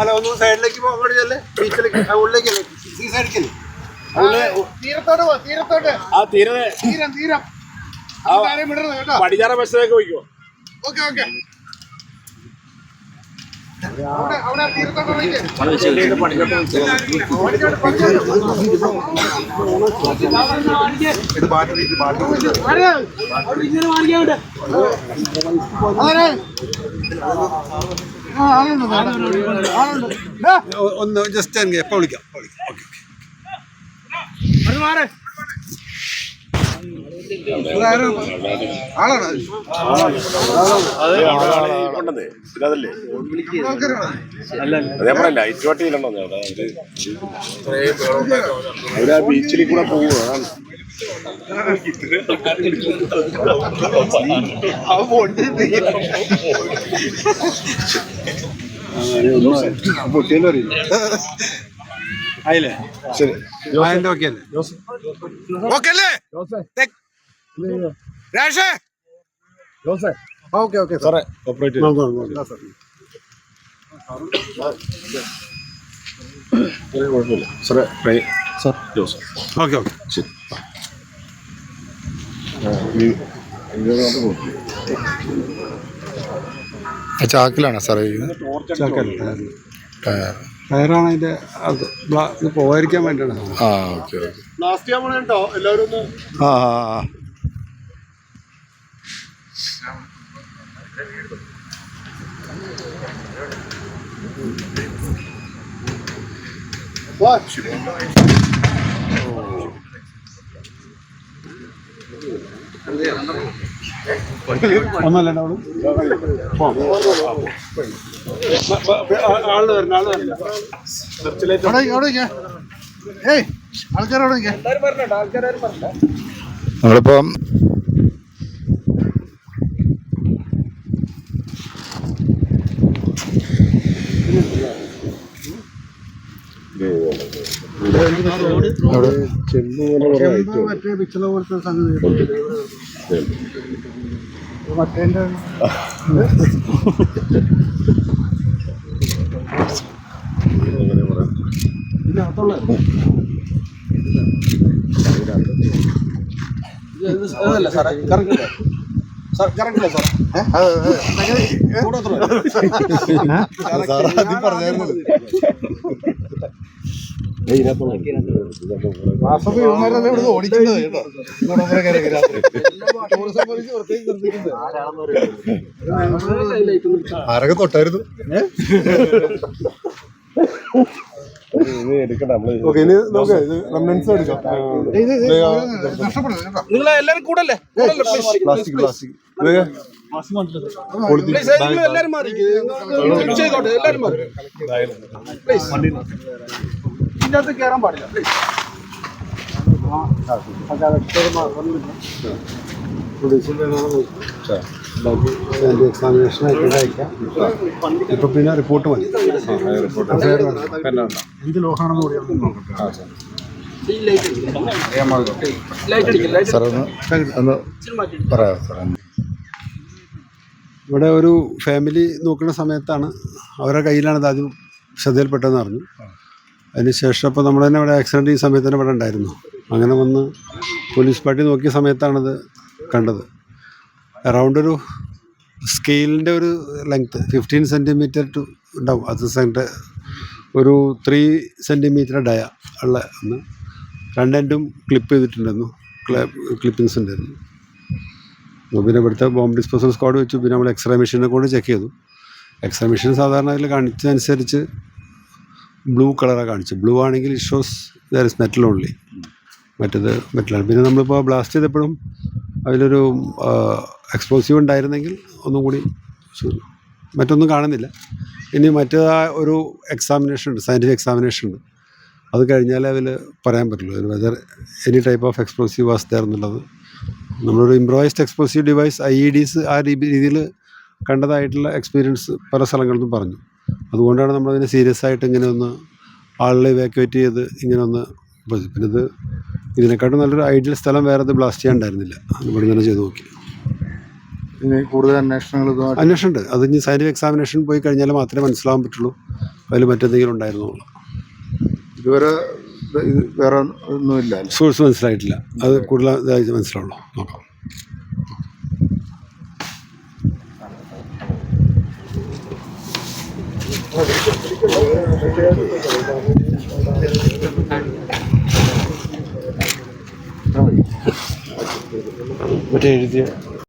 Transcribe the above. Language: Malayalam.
അല്ല ഒന്ന് സൈഡിലേക്ക് അങ്ങോട്ട് ചെല്ലേ ബീച്ചിലേക്ക് തീരത്തോട്ട് തീരത്തോട്ട്. ആ തീരെ തീരം. തീരം അത് കാര്യം വിടരുത് കേട്ടോ. പടിഞ്ഞാറ ബസ്സിലേക്ക് പോയിക്കോ. Okay okay. അവിടെ തീരത്തോട്ട് ഇത് ബാറ്ററി ഇത് ബാറ്ററി. ഒന്ന് ജസ്റ്റ് അങ്ങ് എപ്പോൾ വിളിക്കാം എപ്പോൾ വിളിക്കാം. Okay okay. ആളാണ്. കൊണ്ടതേ. അതല്ലേ? ആൾക്കാരാണ്. അതേ പറയാം ലൈറ്റ് വട്ടിയിലുണ്ടോ അവിടെ അവർ ആ ബീച്ചിൽ കൂടെ പോകും അതാണ് പൊട്ടിയെന്ന് അറിയില്ല ആയില്ലേ? ശരി അതിന്റെ ഓക്കെ അല്ലേ ഓക്കെ അല്ലേ. രാഷേ ഓക്കെ ഓക്കെ സാറേ. ഓപ്പറേറ്റ് കുഴപ്പമില്ല. സാറേ ഓക്കെ ഓക്കെ. ശരി. ചാക്കിലാണോ സാറേ ടയറാണ് അതിന്റെ അത് ബ്ലാ- ഇത് പോകാതിരിക്കാൻ വേണ്ടിയാണ്. Okay okay. ആ ആ ആ. ഒന്നല്ല അവിടെ ആൾ വരണം ആൾ വരണം ഏയ് ആൾക്കാരവിടെ നിൽക്കാം നമ്മളിപ്പം മറ്റേ പിച്ചള പോലത്തെ സംഗതി മറ്റേന്റെ വാസപ്പ ഇവന്മാരല്ലേ ഇവിടുന്ന് ഓടിക്കുന്നത് കേട്ടോ ഇങ്ങോട്ട് പ്രത്യേകം ശ്രദ്ധിക്കുന്നത്. ആരൊക്കെ തൊട്ടായിരുന്നു? നിങ്ങൾ എല്ലാരും കൂടല്ലേ? പ്ലാസ്റ്റിക് പ്ലാസ്റ്റിക് എല്ലാരും മാറി. എല്ലാരും മാറി. ഇതിന്റെ അകത്ത് കയറാൻ പാടില്ല ഇപ്പൊ പിന്നെ റിപ്പോർട്ട് മതി എന്ത് ലോഹാണെന്ന് കൂടി ഇവിടെ ഒരു ഫാമിലി നോക്കുന്ന സമയത്താണ് അവരുടെ കയ്യിലാണ് ഇത് ആദ്യം ശ്രദ്ധയിൽപ്പെട്ടതെന്ന് അറിഞ്ഞു. അതിനുശേഷം അപ്പോൾ നമ്മൾ തന്നെ ഇവിടെ ആക്സിഡന്റ് ഈ സമയത്ത് തന്നെ ഇവിടെ ഉണ്ടായിരുന്നു. അങ്ങനെ വന്ന് പോലീസ് പാർട്ടി നോക്കിയ സമയത്താണത് കണ്ടത്. അറൗണ്ട് ഒരു സ്കെയിലിന്റെ ഒരു ലെങ്ത്ത് ഫിഫ്റ്റീൻ സെന്റിമീറ്റർ ടു ഉണ്ടാവും. അത് സെന്റ് ഒരു ത്രീ സെന്റിമീറ്റർ ഡയ ഉള്ള ഒന്ന്. രണ്ടെൻഡും ക്ലിപ്പ് ചെയ്തിട്ടുണ്ടായിരുന്നു. ക്ലിപ്പിങ്സ് ഉണ്ടായിരുന്നു. പിന്നെ ഇവിടുത്തെ ബോംബ് ഡിസ്പോസൽ സ്ക്വാഡ് വെച്ചു. പിന്നെ നമ്മൾ എക്സ്റേ മെഷീനെ കൊണ്ട് ചെക്ക് ചെയ്തു. എക്സ്റേ മെഷീൻ സാധാരണ അതിൽ കാണിച്ചതനുസരിച്ച് ബ്ലൂ കളറാണ് കാണിച്ചത്. ബ്ലൂ ആണെങ്കിൽ it shows there is metal only മറ്റേത് മെറ്റലാണ് പിന്നെ നമ്മളിപ്പോൾ ബ്ലാസ്റ്റ് ചെയ്തപ്പോഴും അതിലൊരു എക്സ്പ്ലോസീവ് ഉണ്ടായിരുന്നെങ്കിൽ ഒന്നും കൂടി മറ്റൊന്നും കാണുന്നില്ല. ഇനി മറ്റേതാ ഒരു എക്സാമിനേഷൻ ഉണ്ട് സയന്റിഫിക് എക്സാമിനേഷൻ ഉണ്ട്. അത് കഴിഞ്ഞാലേ അതിൽ പറയാൻ പറ്റുള്ളൂ. Whether any type of explosive was there എന്നുള്ളത്. നമ്മളൊരു improvised explosive device I E Ds ആ രീതിയിൽ കണ്ടതായിട്ടുള്ള എക്സ്പീരിയൻസ് പല സ്ഥലങ്ങളിൽ നിന്നും പറഞ്ഞു. അതുകൊണ്ടാണ് നമ്മളതിനെ സീരിയസ് ആയിട്ട് ഇങ്ങനെ ഒന്ന് ആളുകളെ ഇവാക്യുവേറ്റ് ചെയ്ത് ഇങ്ങനെ ഒന്ന്. പിന്നെ ഇത് ഇതിനെക്കാട്ടും നല്ലൊരു ഐഡിയൽ സ്ഥലം വേറെ ഇത് ബ്ലാസ്റ്റ് ചെയ്യാൻ ഉണ്ടായിരുന്നില്ല. അത് ഇവിടെ തന്നെ ചെയ്ത് നോക്കി. ഇനി കൂടുതൽ അന്വേഷണങ്ങൾ അന്വേഷണം ഉണ്ട് അത് ഇനി സൈനിക എക്സാമിനേഷൻ പോയി കഴിഞ്ഞാൽ മാത്രമേ മനസ്സിലാവാൻ പറ്റുള്ളൂ. അതിൽ മറ്റെന്തെങ്കിലും ഉണ്ടായിരുന്നുള്ളൂ. ഇതുവരെ ഇത് ഇത് വേറെ ഒന്നുമില്ല? സോഴ്സ് മനസ്സിലായിട്ടില്ല. അത് കൂടുതൽ മനസ്സിലാവുള്ളൂ. നോക്കാം. മറ്റേ എഴുതിയ